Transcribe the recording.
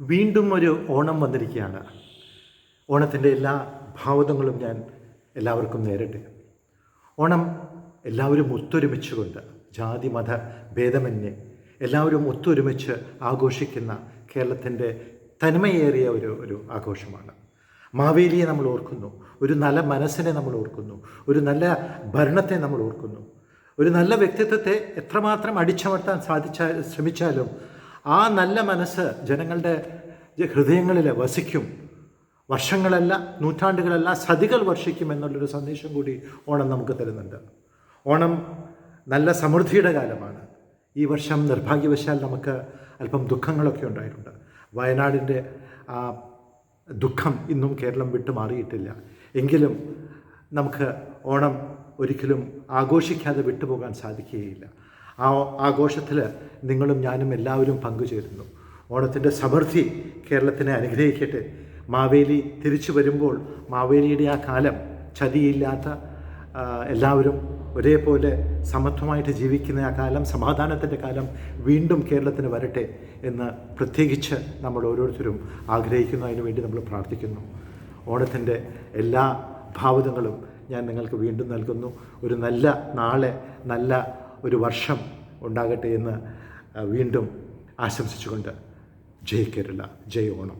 വീണ്ടും ഒരു ഓണം വന്നിരിക്കുകയാണ്. ഓണത്തിന്റെ എല്ലാ ഭാവതങ്ങളും ഞാൻ എല്ലാവർക്കും നേരിട്ട്. ഓണം എല്ലാവരും ഒത്തൊരുമിച്ചുകൊണ്ട് ജാതി മത ഭേദമന്യേ എല്ലാവരും ഒത്തൊരുമിച്ച് ആഘോഷിക്കുന്ന കേരളത്തിന്റെ തനിമയേറിയ ഒരു ഒരു ആഘോഷമാണ്. മാവേലിയെ നമ്മൾ ഓർക്കുന്നു. ഒരു നല്ല മനസ്സിനെ നമ്മൾ ഓർക്കുന്നു. ഒരു നല്ല ഭരണത്തെ നമ്മൾ ഓർക്കുന്നു. ഒരു നല്ല വ്യക്തിത്വത്തെ എത്രമാത്രം അടിച്ചമർത്താൻ സാധിച്ചാൽ ശ്രമിച്ചാലും ആ നല്ല മനസ്സ് ജനങ്ങളുടെ ഹൃദയങ്ങളിൽ വസിക്കും. വർഷങ്ങളല്ല നൂറ്റാണ്ടുകളല്ല സതികൾ വർഷിക്കും എന്നുള്ളൊരു സന്ദേശം കൂടി ഓണം നമുക്ക് തരുന്നുണ്ട്. ഓണം നല്ല സമൃദ്ധിയുടെ കാലമാണ്. ഈ വർഷം നിർഭാഗ്യവശാൽ നമുക്ക് അല്പം ദുഃഖങ്ങളൊക്കെ ഉണ്ടായിട്ടുണ്ട്. വയനാടിന്റെ ആ ദുഃഖം ഇന്നും കേരളം വിട്ടു മാറിയിട്ടില്ല. എങ്കിലും നമുക്ക് ഓണം ഒരിക്കലും ആഘോഷിക്കാതെ വിട്ടുപോകാൻ സാധിക്കുകയില്ല. ആ ആഘോഷത്തിൽ നിങ്ങളും ഞാനും എല്ലാവരും പങ്കുചേരുന്നു. ഓണത്തിന്റെ സമൃദ്ധി കേരളത്തിനെ അനുഗ്രഹിക്കട്ടെ. മാവേലി തിരിച്ചു വരുമ്പോൾ മാവേലിയുടെ ആ കാലം ചതിയില്ലാത്ത എല്ലാവരും ഒരേപോലെ സമത്വമായിട്ട് ജീവിക്കുന്ന ആ കാലം സമാധാനത്തിന്റെ കാലം വീണ്ടും കേരളത്തിന് വരട്ടെ എന്ന് പ്രത്യേകിച്ച് നമ്മൾ ഓരോരുത്തരും ആഗ്രഹിക്കുന്നു. അതിനു വേണ്ടി നമ്മൾ പ്രാർത്ഥിക്കുന്നു. ഓണത്തിന്റെ എല്ലാ ഭാവുതങ്ങളും ഞാൻ നിങ്ങൾക്ക് വീണ്ടും നൽകുന്നു. ഒരു നല്ല നാളെ നല്ല ഒരു വർഷം ഉണ്ടാകട്ടെ എന്ന് വീണ്ടും ആശംസിച്ചുകൊണ്ട് ജയ് കേരള ജയ് ഓണം.